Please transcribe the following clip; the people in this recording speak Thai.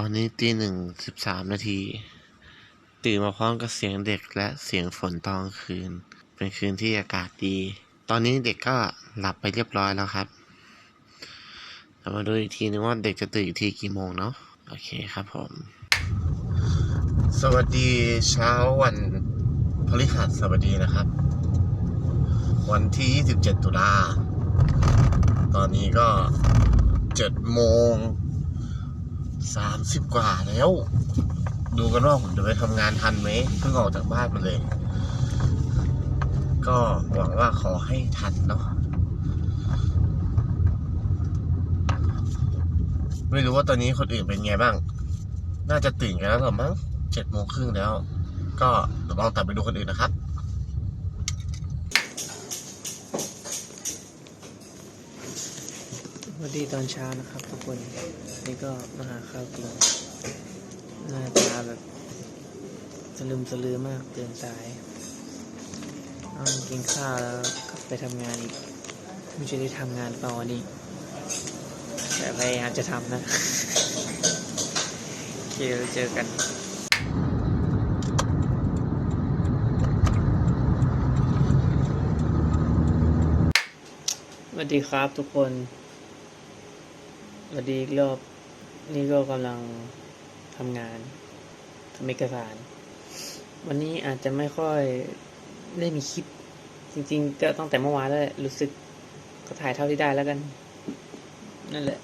ตอนนี้ตีหนึ่งสิบสามนาที ตื่นมาพร้อมกับเสียงเด็กและเสียงฝนตอนคืน เป็นคืนที่อากาศดี ตอนนี้เด็กก็หลับไปเรียบร้อยแล้วครับเรามาดูอีกทีนึงว่าเด็กจะตื่นอีกทีกี่โมงเนาะโอเคครับผม สวัสดีเช้าวันพฤหัสบดีนะครับ วันที่ 27 ตุลา ตอนนี้ก็7โมง 30กว่าแล้ว ดูกันว่าผมจะไปทำงานทันไหมเพิ่งออกจากบ้านมาเลย ก็หวังว่าขอให้ทันเนาะไม่รู้ว่าตอนนี้คนอื่นเป็นไงบ้าง น่าจะตื่นกันแล้วหรอมั้งเจ็ดโมงครึ่งแล้ว ก็เดี๋ยวลองตัดไปดูคนอื่นนะครับสวัสดีตอนเช้านะครับทุกคน นี่ก็มาหาข้าวกิน หน้าตาแบบสลืมสลือมากตื่นสายอ้ากินข้าวแล้วกลับไปทำงานอีก ไม่ใช่ได้ทำงานเปล่าวันนี้ แต่พยายามจะทำนะโอเคเจอกันสวัสดีครับทุกคนสวัสดีอีกรอบ นี่ก็กำลังทำงานทำเอกสาร วันนี้อาจจะไม่ค่อยได้มีคลิป จริงๆก็ตั้งแต่เมื่อวานแล้วรู้สึกก็ถ่ายเท่าที่ได้แล้วกัน นั่นแหละ